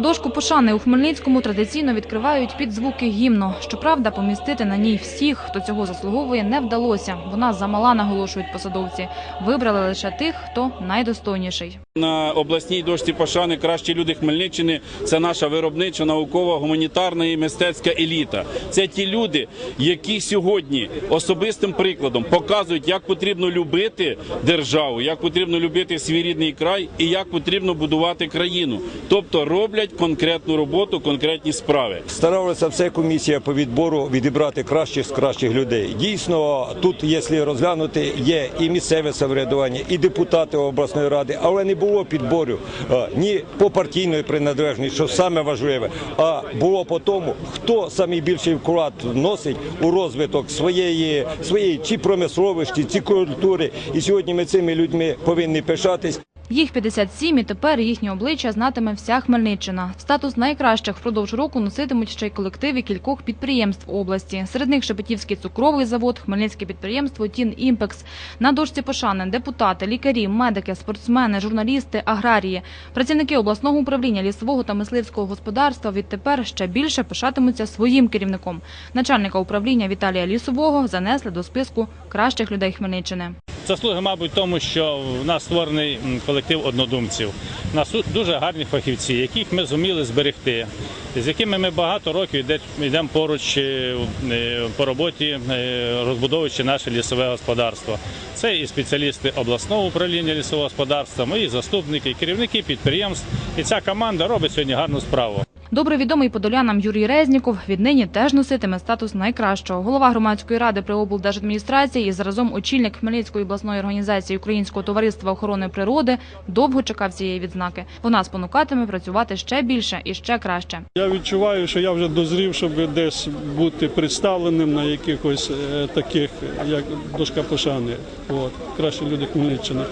Дошку пошани у Хмельницькому традиційно відкривають під звуки гімну. Щоправда, помістити на ній всіх, хто цього заслуговує, не вдалося. Вона замала, наголошують посадовці. Вибрали лише тих, хто найдостойніший. На обласній дошці пошани кращі люди Хмельниччини це наша виробнича, наукова, гуманітарна і мистецька еліта. Це ті люди, які сьогодні особистим прикладом показують, як потрібно любити державу, як потрібно любити свій рідний край і як потрібно будувати країну. Тобто роблять конкретну роботу, конкретні справи. Старалася вся комісія по відбору відібрати кращих з кращих людей. Дійсно, тут, якщо розглянути, є і місцеве самоврядування, і депутати обласної ради, але не було підбору е, ні по партійної приналежності, що саме важливе, а було по тому, хто найбільший вклад вносить у розвиток своєї своєї чи промисловості, чи культури. І сьогодні ми цими людьми повинні пишатись. Їх 57 і тепер їхні обличчя знатиме вся Хмельниччина. Статус найкращих впродовж року носитимуть ще й колективи кількох підприємств області. Серед них Шепетівський цукровий завод, Хмельницьке підприємство Тін Імпекс. На дошці пошани депутати, лікарі, медики, спортсмени, журналісти, аграрії. Працівники обласного управління лісового та мисливського господарства відтепер ще більше пишатимуться своїм керівником. Начальника управління Віталія Лісового занесли до списку кращих людей Хмельниччини. Заслуги, мабуть, тому, що в нас створений колектив однодумців. У нас дуже гарні фахівці, яких ми зуміли зберегти, з якими ми багато років йдемо поруч е, е, по роботі, е, розбудовуючи наше лісове господарство. Це і спеціалісти обласного управління лісового господарства, мої заступники, керівники підприємств. І ця команда робить сьогодні гарну справу. Добре відомий подолянам Юрій Резніков віднині теж носитиме статус найкращого. Голова громадської ради при облдержадміністрації і заразом очільник Хмельницької обласної організації Українського товариства охорони природи довго чекав цієї відзнаки. Вона спонукатиме працювати ще більше і ще краще. Я відчуваю, що я вже дозрів, щоб десь бути представленим на якихось е, таких, як дошка пошани, от, кращі люди Хмельниччини.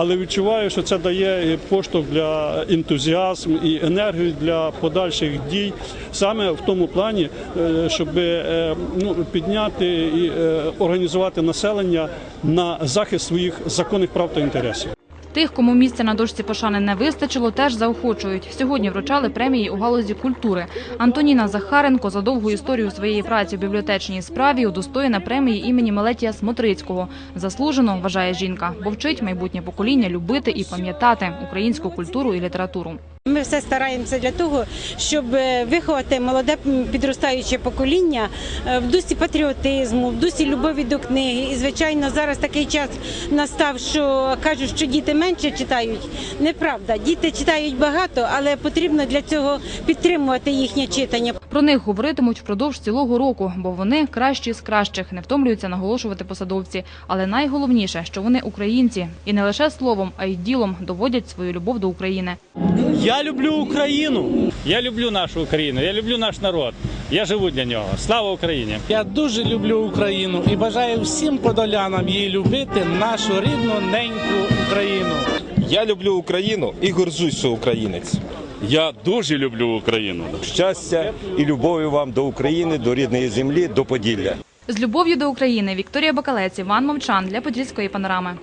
Але відчуваю, що це дає поштовх для ентузіазм і енергію для подальших дій, саме в тому плані, е, щоб е, ну, підняти і е, організувати населення на захист своїх законних прав та інтересів. Тих, кому місця на дошці пошани не вистачило, теж заохочують. Сьогодні вручали премії у галузі культури. Антоніна Захаренко за довгу історію своєї праці в бібліотечній справі удостоєна премії імені Мелетія Смотрицького. Заслужено, вважає жінка, бо вчить майбутнє покоління любити і пам'ятати українську культуру і літературу. Ми все стараємося для того, щоб е, виховати молоде підростаюче покоління е, в дусі патріотизму, в дусі любові до книги. І звичайно, зараз такий час настав, що кажуть, що діти менше читають. Неправда, діти читають багато, але потрібно для цього підтримувати їхнє читання. Про них говоритимуть впродовж цілого року, бо вони кращі з кращих, не втомлюються наголошувати посадовці. Але найголовніше, що вони українці, і не лише словом, а й ділом доводять свою любов до України. Я люблю Україну. Я люблю нашу Україну, я люблю наш народ. Я живу для нього. Слава Україні! Я дуже люблю Україну і бажаю всім подолянам її любити нашу рідну неньку Україну. Я люблю Україну і горжусь, що українець. Я дуже люблю Україну. Щастя і любові вам до України, до рідної землі, до Поділля. З любов'ю до України Вікторія Бакалець, Іван Мовчан для Подільської панорами.